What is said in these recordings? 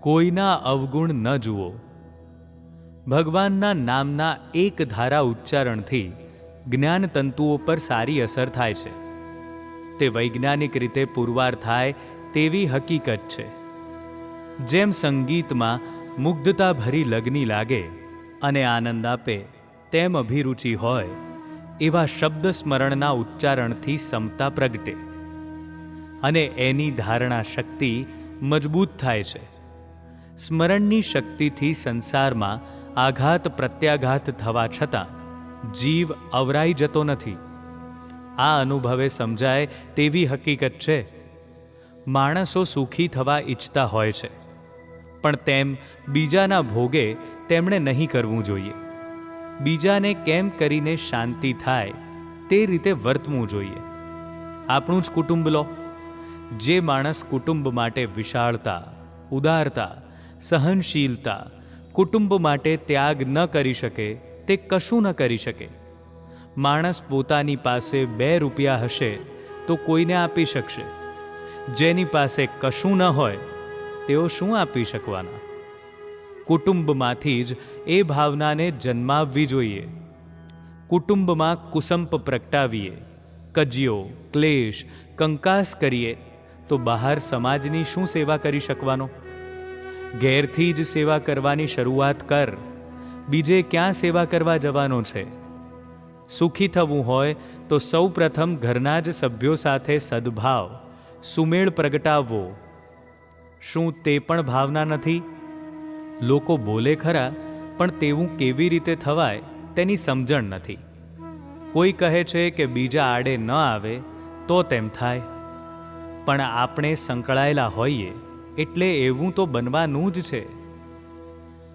કોઈના અવગુણ ન જુઓ. ભગવાનના નામના એક ધારા ઉચ્ચારણથી જ્ઞાન તંતુઓ પર સારી અસર થાય છે. તે વૈજ્ઞાનિક રીતે પુરવાર થાય તેવી હકીકત છે. જેમ સંગીતમાં મુગ્ધતા ભરી લગ્ની લાગે અને આનંદ આપે, તેમ અભિરુચિ હોય, એવા શબ્દ સ્મરણના ઉચ્ચારણથી સમતા પ્રગટે. અને એની ધારણા શક્તિ મજબૂત થાય છે. સ્મરણની શક્તિથી સંસારમાં આઘાત પ્રત્યાઘાત થવા છતાં જીવ અવરાઈ જતો નથી. આ અનુભવે સમજાય તેવી હકીકત છે. માણસો સુખી થવા ઈચ્છતા હોય છે. પણ તેમ બીજાના ભોગે તેમણે નહીં કરવું જોઈએ. બીજાને કેમ કરીને શાંતિ થાય તે રીતે વર્તવું જોઈએ. આપણું જ કુટુંબ લો. જે માણસ કુટુંબ માટે વિશાળતા, ઉદારતા સહનશીલતા, કુટુંબ માટે ત્યાગ ન કરી શકે, તે કશું ન કરી શકે. માણસ પોતાની પાસે બે રૂપિયા હશે, તો કોઈને આપી શકશે. જેની પાસે કશું ન હોય, તેઓ શું આપી શકવાના? કુટુંબમાંથી જ એ ભાવનાને જન્માવવી જોઈએ. કુટુંબમાં કુસંપ પ્રગટાવીએ, કજિયો, ક્લેશ, કંકાસ કરીએ, તો બહાર સમાજની શું સેવા કરી શકવાનો? ઘેરથી જ સેવા કરવાની શરૂઆત કર. બીજે ક્યાં સેવા કરવા જવાનો છે? સુખી થવું હોય તો સૌ પ્રથમ ઘરના જ સભ્યો સાથે સદભાવ, સુમેળ પ્રગટાવવો. શું તે પણ ભાવના નથી? લોકો બોલે ખરા, પણ તેવું કેવી રીતે થવાય તેની સમજણ નથી. કોઈ કહે છે કે બીજા આડે ન આવે તો તેમ થાય. પણ આપણે સંકળાયેલા હોઈએ. એટલે એવું તો બનવાનું જ છે.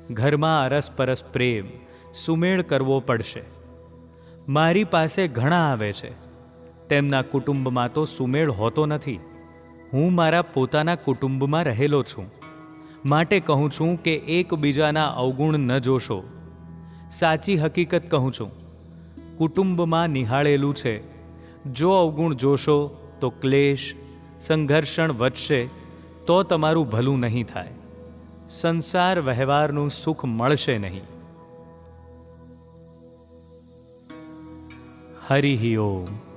ઘરમાં અરસપરસ પ્રેમ, સુમેળ કરવો પડશે. મારી પાસે ઘણા આવે છે. તેમના કુટુંબમાં તો સુમેળ હોતો નથી. હું મારા પોતાના કુટુંબમાં રહેલો છું. માટે કહું છું કે એકબીજાના અવગુણ ન જોશો. સાચી હકીકત કહું છું. કુટુંબમાં નિહાળેલું છે. જો અવગુણ જોશો તો ક્લેશ, સંઘર્ષણ વધશે. તો તમારું ભલું નહીં થાય. સંસાર વ્યવહારનું સુખ મળશે નહીં. હરિ ઓમ.